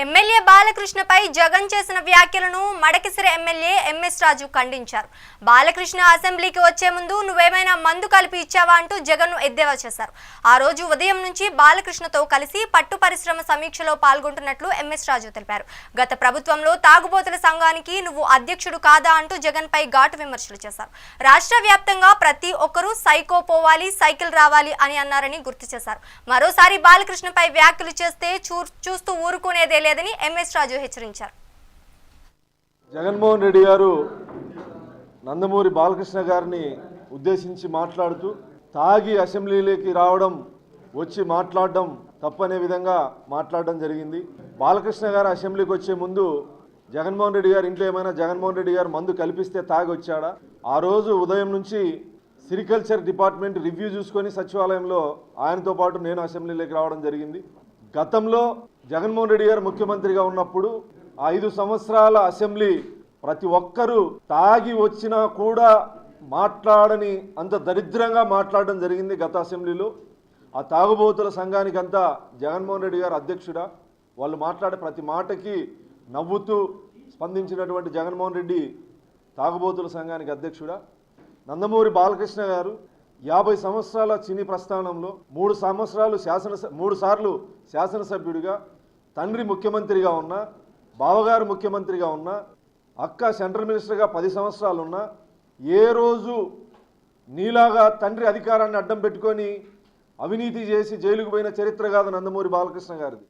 MLA బాలకృష్ణపై Jagan చేసిన వ్యాఖ్యలను మడకిసిర MLA MS రాజు ఖండించారు. బాలకృష్ణ అసెంబ్లీకి వచ్చే ముందు నువ్వేమైనా మందు కలిపి ఇచ్చావా అంటూ జగన్ ఎద్దేవా చేశారు. ఆ రోజు ఉదయం నుంచి బాలకృష్ణతో కలిసి పట్టు పరిశ్రమ సమీక్షలో పాల్గొంటున్నట్లు ఎంఎస్ రాజు తెలిపారు. గత ప్రభుత్వంలో తాగుబోతుల సంఘానికి నువ్వు అధ్యక్షుడు కాదా అంటూ జగన్ పై ఘాటు విమర్శలు చేశారు. రాష్ట్ర వ్యాప్తంగా ప్రతి ఒక్కరూ సైకో పోవాలి సైకిల్ రావాలి అని అన్నారని గుర్తు చేశారు. మరోసారి బాలకృష్ణపై వ్యాఖ్యలు చేస్తే చూ- చూస్తూ ఊరుకునేదే లేదని ఎంఎస్ రాజు హెచ్చరించారు. జగన్మోహన్ రెడ్డి గారు నందమూరి బాలకృష్ణ గారిని ఉద్దేశించి మాట్లాడుతూ తాగి అసెంబ్లీలోకి రావడం వచ్చి మాట్లాడడం తప్పనే విధంగా మాట్లాడడం జరిగింది. బాలకృష్ణ గారు అసెంబ్లీకి వచ్చే ముందు జగన్మోహన్ రెడ్డి గారు ఇంట్లో ఏమైనా జగన్మోహన్ రెడ్డి గారు మందు కల్పిస్తే తాగి వచ్చాడా? ఆ రోజు ఉదయం నుంచి సిరికల్చర్ డిపార్ట్మెంట్ రివ్యూ చూసుకొని సచివాలయంలో ఆయనతో పాటు నేను అసెంబ్లీలోకి రావడం జరిగింది. గతంలో జగన్మోహన్ రెడ్డి గారు ముఖ్యమంత్రిగా ఉన్నప్పుడు ఆ ఐదు సంవత్సరాల అసెంబ్లీ ప్రతి ఒక్కరూ తాగి వచ్చినా కూడా మాట్లాడని అంత దరిద్రంగా మాట్లాడడం జరిగింది గత అసెంబ్లీలో. ఆ తాగుబోతుల సంఘానికంతా జగన్మోహన్ రెడ్డి గారు అధ్యక్షుడా. వాళ్ళు మాట్లాడే ప్రతి మాటకి నవ్వుతూ స్పందించినటువంటి జగన్మోహన్ రెడ్డి తాగుబోతుల సంఘానికి అధ్యక్షుడా. నందమూరి బాలకృష్ణ గారు యాభై సంవత్సరాల చిని ప్రస్థానంలో మూడు సంవత్సరాలు శాసన మూడు సార్లు శాసనసభ్యుడిగా తండ్రి ముఖ్యమంత్రిగా ఉన్న బావగారు ముఖ్యమంత్రిగా ఉన్న అక్క సెంట్రల్ మినిస్టర్గా పది సంవత్సరాలు ఉన్నా ఏ రోజు నీలాగా తండ్రి అధికారాన్ని అడ్డం పెట్టుకొని అవినీతి చేసి జైలుకు పోయిన చరిత్ర కాదు నందమూరి బాలకృష్ణ గారిది.